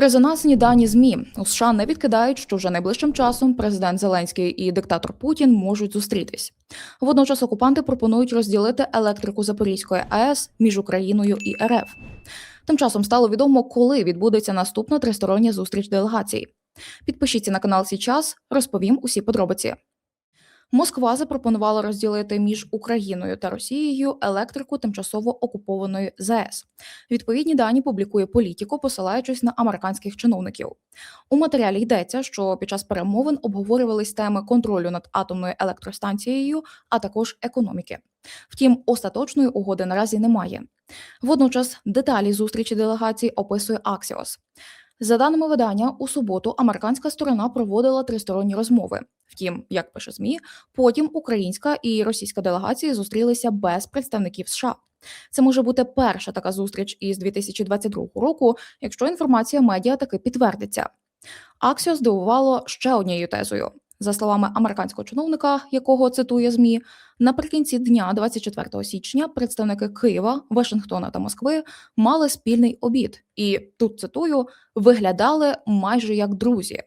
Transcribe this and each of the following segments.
Резонансні дані змі у США не відкидають, що вже найближчим часом президент Зеленський і диктатор Путін можуть зустрітись. Водночас окупанти пропонують розділити електрику Запорізької АЕС між Україною і РФ. Тим часом стало відомо, коли відбудеться наступна тристороння зустріч делегацій. Підпишіться на канал Січас, розповім усі подробиці. Москва запропонувала розділити між Україною та Росією електрику тимчасово окупованої ЗАЕС. Відповідні дані публікує політико, посилаючись на американських чиновників. У матеріалі йдеться, що під час перемовин обговорювались теми контролю над атомною електростанцією, а також економіки. Втім, остаточної угоди наразі немає. Водночас деталі зустрічі делегацій описує Axios. За даними видання, у суботу американська сторона проводила тристоронні розмови. Втім, як пише ЗМІ, потім українська і російська делегації зустрілися без представників США. Це може бути перша така зустріч із 2022 року, якщо інформація медіа таки підтвердиться. Аксіо здивувало ще однією тезою. За словами американського чиновника, якого цитує ЗМІ, наприкінці дня, 24 січня, представники Києва, Вашингтона та Москви мали спільний обід, і тут цитую виглядали майже як друзі.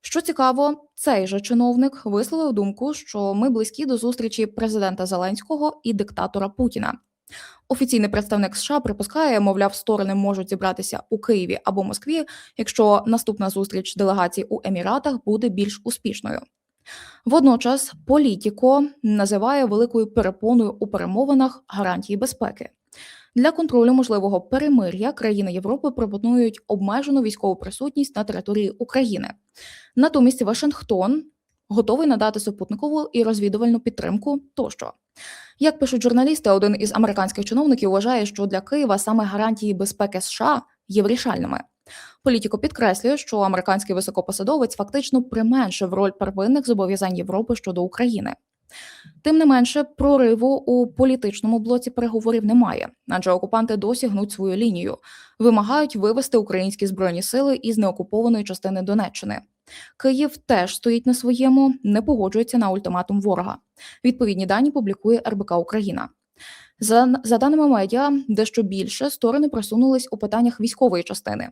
Що цікаво, цей же чиновник висловив думку, що ми близькі до зустрічі президента Зеленського і диктатора Путіна. Офіційний представник США припускає, мовляв, сторони можуть зібратися у Києві або Москві, якщо наступна зустріч делегацій у Еміратах буде більш успішною. Водночас Політіко називає великою перепоною у перемовинах гарантії безпеки. Для контролю можливого перемир'я країни Європи пропонують обмежену військову присутність на території України. Натомість Вашингтон готовий надати супутникову і розвідувальну підтримку тощо. Як пишуть журналісти, один із американських чиновників вважає, що для Києва саме гарантії безпеки США є вирішальними. Політіко підкреслює, що американський високопосадовець фактично применшив роль первинних зобов'язань Європи щодо України. Тим не менше, прориву у політичному блоці переговорів немає, адже окупанти досі гнуть свою лінію, вимагають вивести українські збройні сили із неокупованої частини Донеччини. Київ теж стоїть на своєму, не погоджується на ультиматум ворога. Відповідні дані публікує РБК Україна. За, за даними медіа, дещо більше сторони просунулись у питаннях військової частини.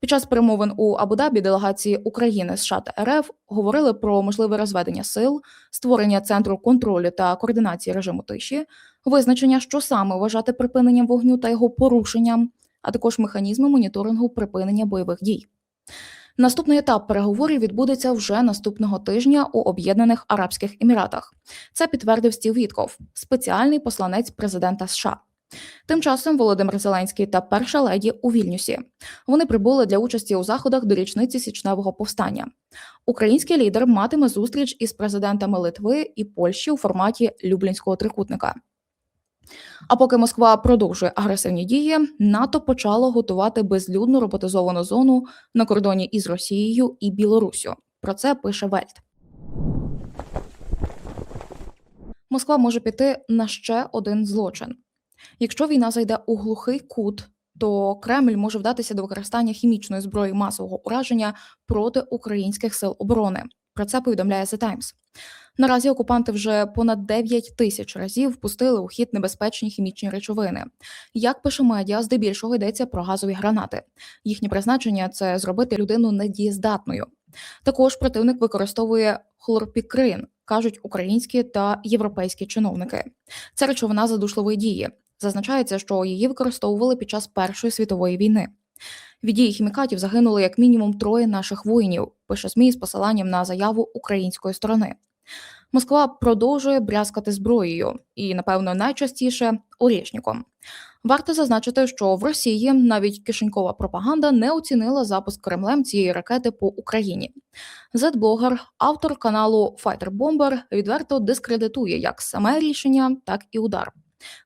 Під час перемовин у Абу-Дабі делегації України, США та РФ говорили про можливе розведення сил, створення центру контролю та координації режиму тиші, визначення, що саме вважати припиненням вогню та його порушенням, а також механізми моніторингу припинення бойових дій. Наступний етап переговорів відбудеться вже наступного тижня у Об'єднаних Арабських Еміратах. Це підтвердив Стів Вітков, спеціальний посланець президента США. Тим часом Володимир Зеленський та перша леді у Вільнюсі. Вони прибули для участі у заходах до річниці січневого повстання. Український лідер матиме зустріч із президентами Литви і Польщі у форматі Люблінського трикутника. А поки Москва продовжує агресивні дії, НАТО почало готувати безлюдну роботизовану зону на кордоні із Росією і Білоруссю. Про це пише Вельт. Москва може піти на ще один злочин. Якщо війна зайде у глухий кут, то Кремль може вдатися до використання хімічної зброї масового ураження проти українських сил оборони. Про це повідомляє The Times. Наразі окупанти вже понад 9 тисяч разів впустили у хід небезпечні хімічні речовини. Як пише медіа, здебільшого йдеться про газові гранати. Їхнє призначення це зробити людину недієздатною. Також противник використовує хлорпікрин, кажуть українські та європейські чиновники. Це речовина задушливої дії. Зазначається, що її використовували під час Першої світової війни. Від дії хімікатів загинули як мінімум троє наших воїнів. Пише ЗМІ з посиланням на заяву української сторони. Москва продовжує брязкати зброєю і, напевно, найчастіше орєшніком. Варто зазначити, що в Росії навіть кишенькова пропаганда не оцінила запуск Кремлем цієї ракети по Україні. Зетблогер, автор каналу Fighter Bomber, відверто дискредитує як саме рішення, так і удар.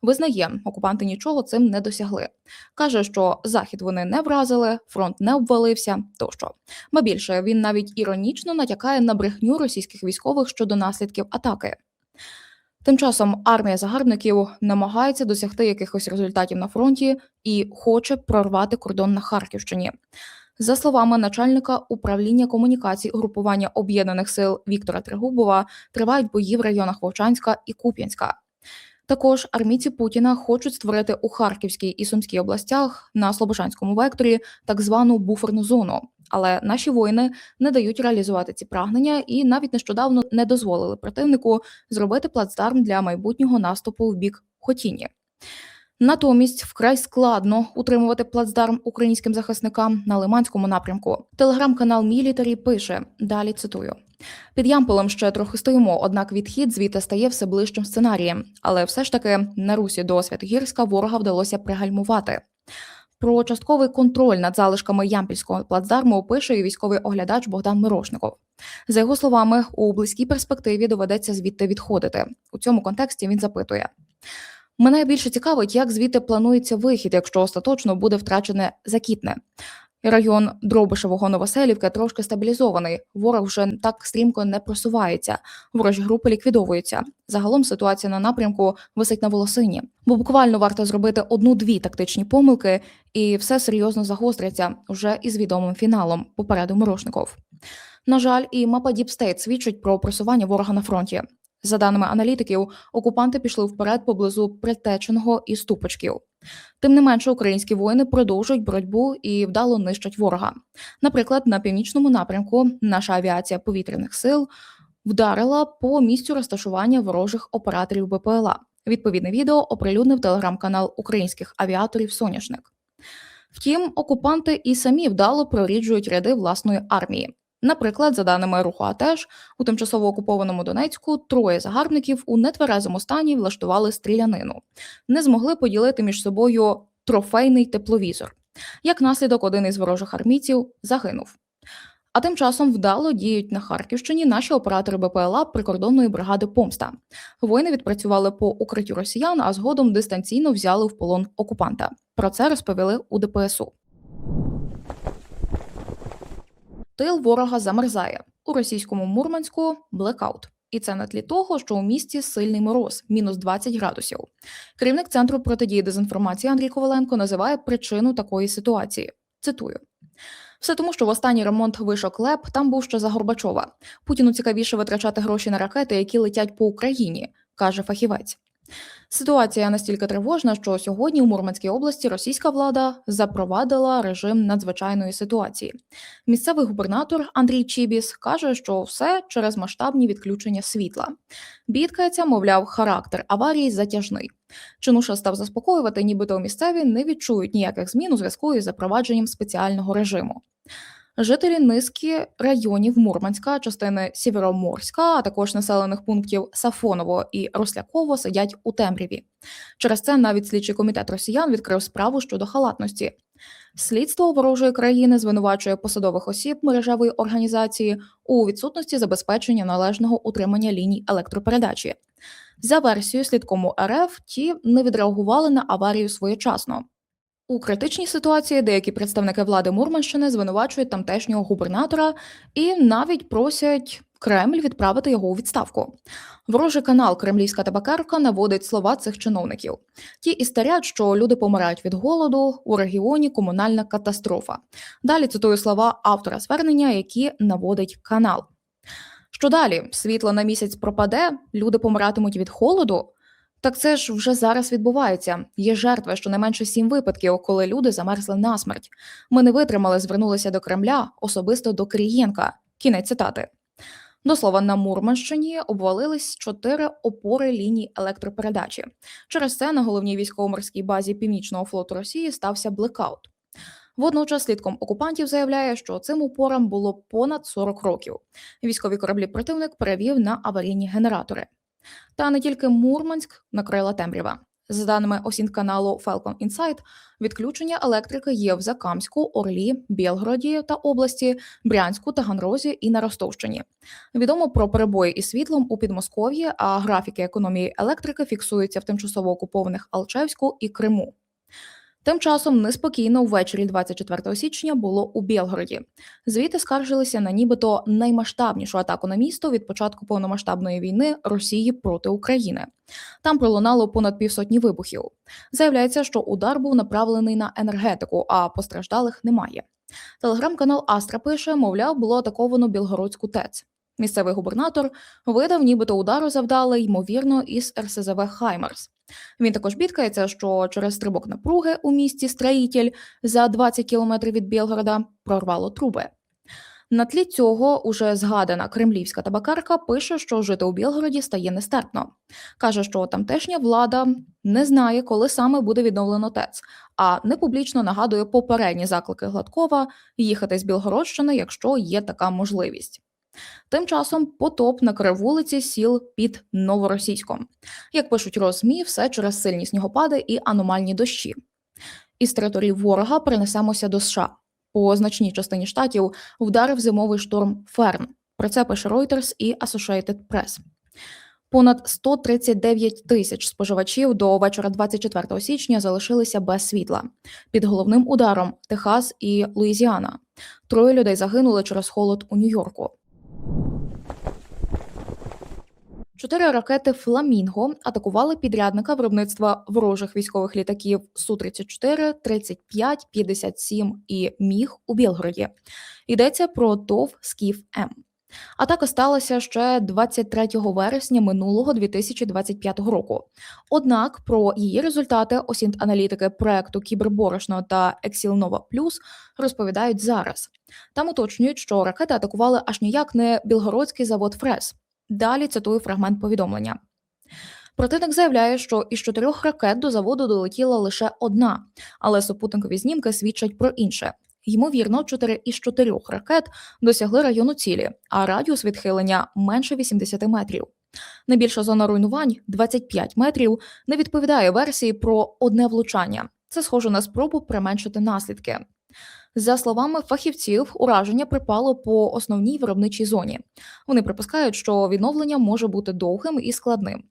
Визнає, окупанти нічого цим не досягли. Каже, що захід вони не вразили, фронт не обвалився тощо. Ба більше він навіть іронічно натякає на брехню російських військових щодо наслідків атаки. Тим часом армія загарбників намагається досягти якихось результатів на фронті і хоче прорвати кордон на Харківщині. За словами начальника управління комунікацій угрупування об'єднаних сил Віктора Тригубова, тривають бої в районах Вовчанська і Куп'янська. Також армійці Путіна хочуть створити у Харківській і Сумській областях на Слобожанському векторі так звану буферну зону. Але наші воїни не дають реалізувати ці прагнення і навіть нещодавно не дозволили противнику зробити плацдарм для майбутнього наступу в бік Хотіні. Натомість вкрай складно утримувати плацдарм українським захисникам на Лиманському напрямку. Телеграм-канал Мілітарі пише далі. Цитую. Під Ямполем ще трохи стоїмо, однак відхід звідти стає все ближчим сценарієм. Але все ж таки на Русі до Святогірська ворога вдалося пригальмувати. Про частковий контроль над залишками Ямпільського плацдарму пише і військовий оглядач Богдан Мирошников. За його словами, у близькій перспективі доведеться звідти відходити. У цьому контексті він запитує. Мене більше цікавить, як звідти планується вихід, якщо остаточно буде втрачене закітне. Район Дробишевого Новоселівки трошки стабілізований. Ворог вже так стрімко не просувається. Ворожі групи ліквідовуються. Загалом ситуація на напрямку висить на волосині, бо буквально варто зробити одну-дві тактичні помилки, і все серйозно загостриться вже із відомим фіналом. Попереду Мирошников. На жаль, і мапа Діпстейт свідчить про просування ворога на фронті. За даними аналітиків, окупанти пішли вперед поблизу Притеченого і Ступочків. Тим не менше, українські воїни продовжують боротьбу і вдало нищать ворога. Наприклад, на північному напрямку наша авіація повітряних сил вдарила по місцю розташування ворожих операторів БПЛА. Відповідне відео оприлюднив телеграм-канал українських авіаторів Соняшник. Втім, окупанти і самі вдало проріджують ряди власної армії. Наприклад, за даними руху АТЕШ, у тимчасово окупованому Донецьку троє загарбників у нетверезому стані влаштували стрілянину, не змогли поділити між собою трофейний тепловізор. Як наслідок, один із ворожих армійців загинув. А тим часом вдало діють на Харківщині наші оператори БПЛА прикордонної бригади Помста. Воїни відпрацювали по укриттю росіян, а згодом дистанційно взяли в полон окупанта. Про це розповіли у ДПСУ. Тил ворога замерзає у російському Мурманську блекаут. І це на тлі того, що у місті сильний мороз, мінус 20 градусів. Керівник центру протидії дезінформації Андрій Коваленко називає причину такої ситуації. Цитую. Все тому, що в останній ремонт вишок ЛЕП там був ще за Горбачова. Путіну цікавіше витрачати гроші на ракети, які летять по Україні, каже фахівець. Ситуація настільки тривожна, що сьогодні у Мурманській області російська влада запровадила режим надзвичайної ситуації. Місцевий губернатор Андрій Чібіс каже, що все через масштабні відключення світла. Бідкається, мовляв, характер аварії затяжний. Чинуша став заспокоювати, нібито місцеві не відчують ніяких змін у зв'язку із запровадженням спеціального режиму. Жителі низки районів Мурманська, частини Сєвєроморська, а також населених пунктів Сафоново і Росляково сидять у темряві. Через це навіть слідчий комітет росіян відкрив справу щодо халатності. Слідство ворожої країни звинувачує посадових осіб мережевої організації у відсутності забезпечення належного утримання ліній електропередачі. За версією слідкому РФ, ті не відреагували на аварію своєчасно. У критичній ситуації деякі представники влади Мурманщини звинувачують тамтешнього губернатора і навіть просять Кремль відправити його у відставку. Ворожий канал Кремлівська табакерка наводить слова цих чиновників. Ті істерять, що люди помирають від голоду у регіоні комунальна катастрофа. Далі цитую слова автора звернення, які наводить канал. Що далі? Світло на місяць пропаде, люди помиратимуть від холоду. Так це ж вже зараз відбувається. Є жертви, щонайменше сім випадків, коли люди замерзли насмерть. Ми не витримали, звернулися до Кремля, особисто до Кирієнка. Кінець цитати. До слова, на Мурманщині обвалились чотири опори ліній електропередачі. Через це на головній військово-морській базі Північного флоту Росії стався блекаут. Водночас слідком окупантів заявляє, що цим опорам було понад 40 років. Військові кораблі противник перевів на аварійні генератори. Та не тільки Мурманськ накрила темрява. За даними осінканалу Falcon Insight, відключення електрики є в Закамську, Орлі, Білгороді та області, Брянську, Таганрозі і на Ростовщині. Відомо про перебої із світлом у Підмосков'ї, а графіки економії електрики фіксуються в тимчасово окупованих Алчевську і Криму. Тим часом неспокійно ввечері 24 січня було у Білгороді. Звідти скаржилися на нібито наймасштабнішу атаку на місто від початку повномасштабної війни Росії проти України. Там пролунало понад півсотні вибухів. Заявляється, що удар був направлений на енергетику, а постраждалих немає. Телеграм-канал Астра пише, мовляв, було атаковано Білгородську ТЕЦ. Місцевий губернатор видав, нібито удару завдали ймовірно із РСЗВ Хаймерс. Він також бідкається, що через стрибок напруги у місті Строїтель за 20 кілометрів від Білгорода прорвало труби. На тлі цього уже згадана кремлівська табакарка пише, що жити у Білгороді стає нестерпно. Каже, що тамтешня влада не знає, коли саме буде відновлено ТЕЦ, а не публічно нагадує попередні заклики Гладкова їхати з Білгородщини, якщо є така можливість. Тим часом потоп накрив вулиці сіл під Новоросійськом. Як пишуть розмі, все через сильні снігопади і аномальні дощі. Із території ворога перенесемося до США. По значній частині штатів вдарив зимовий шторм Ферн. Про це пише Reuters і Associated Press. Понад 139 тисяч споживачів до вечора 24 січня залишилися без світла. Під головним ударом Техас і Луїзіана. Троє людей загинули через холод у Нью-Йорку. Чотири ракети Фламінго атакували підрядника виробництва ворожих військових літаків Су-34, 35, 57 і Міг у Білгороді. Йдеться про ТОВ Скіф М. Атака сталася ще 23 вересня минулого 2025 року. Однак про її результати осінт-аналітики проекту Кіберборошно та Ексілнова Плюс розповідають зараз. Там уточнюють, що ракети атакували аж ніяк не білгородський завод Фрес. Далі цитую фрагмент повідомлення. Противник заявляє, що із чотирьох ракет до заводу долетіла лише одна, але супутникові знімки свідчать про інше. Ймовірно, чотири із чотирьох ракет досягли району цілі, а радіус відхилення менше 80 метрів. Найбільша зона руйнувань 25 метрів, не відповідає версії про одне влучання. Це схоже на спробу применшити наслідки. За словами фахівців, ураження припало по основній виробничій зоні. Вони припускають, що відновлення може бути довгим і складним.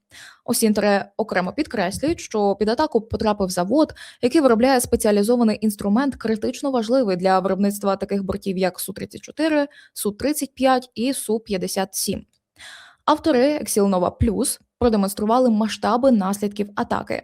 Осінтери окремо підкреслюють, що під атаку потрапив завод, який виробляє спеціалізований інструмент, критично важливий для виробництва таких бортів, як Су-34, Су-35 і Су-57. Автори Ексілнова Плюс продемонстрували масштаби наслідків атаки.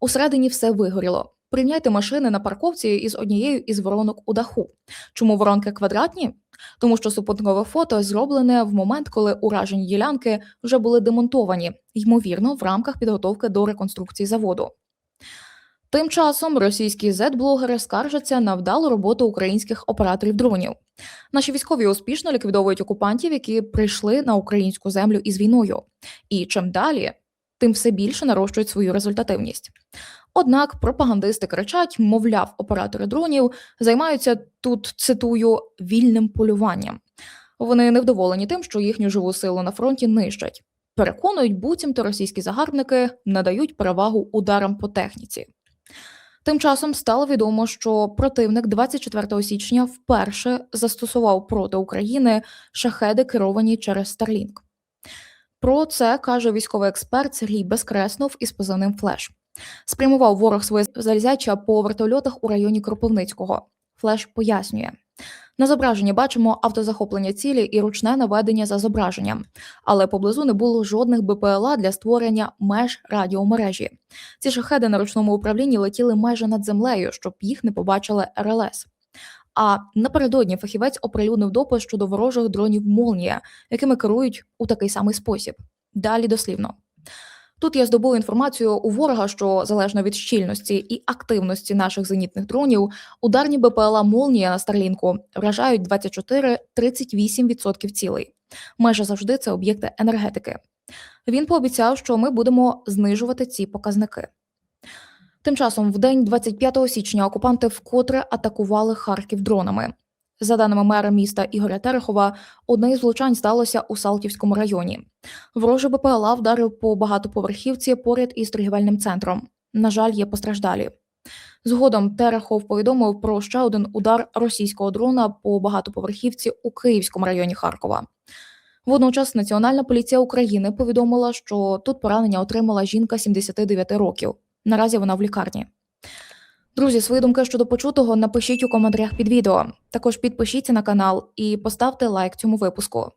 Усередині все вигоріло. Порівняйте машини на парковці із однією із воронок у даху. Чому воронки квадратні? Тому що супутникове фото зроблене в момент, коли уражені ділянки вже були демонтовані, ймовірно, в рамках підготовки до реконструкції заводу. Тим часом російські зет-блогери скаржаться на вдалу роботу українських операторів дронів. Наші військові успішно ліквідовують окупантів, які прийшли на українську землю із війною. І чим далі, тим все більше нарощують свою результативність. Однак пропагандисти кричать, мовляв, оператори дронів займаються тут цитую вільним полюванням. Вони невдоволені тим, що їхню живу силу на фронті нищать. Переконують, буцімто російські загарбники надають перевагу ударам по техніці. Тим часом стало відомо, що противник 24 січня вперше застосував проти України шахеди, керовані через Starlink. Про це каже військовий експерт Сергій Безкреснов із позивним Флеш. Спрямував ворог своє залізяча по вертольотах у районі Кропивницького. Флеш пояснює. На зображенні бачимо автозахоплення цілі і ручне наведення за зображенням, але поблизу не було жодних БПЛА для створення меж радіомережі. Ці шахеди на ручному управлінні летіли майже над землею, щоб їх не побачили РЛС. А напередодні фахівець оприлюднив допис щодо ворожих дронів Молнія, якими керують у такий самий спосіб. Далі дослівно. Тут я здобув інформацію у ворога, що залежно від щільності і активності наших зенітних дронів, ударні БПЛА Молнія на Старлінку вражають 24-38% цілей. Майже завжди це об'єкти енергетики. Він пообіцяв, що ми будемо знижувати ці показники. Тим часом, в день 25 січня, окупанти вкотре атакували Харків дронами. За даними мера міста Ігоря Терехова, одне із влучань сталося у Салтівському районі. Ворожий БПЛА вдарив по багатоповерхівці поряд із торгівельним центром. На жаль, є постраждалі. Згодом Терехов повідомив про ще один удар російського дрона по багатоповерхівці у Київському районі Харкова. Водночас Національна поліція України повідомила, що тут поранення отримала жінка 79 років. Наразі вона в лікарні. Друзі, свої думки щодо почутого напишіть у коментарях під відео. Також підпишіться на канал і поставте лайк цьому випуску.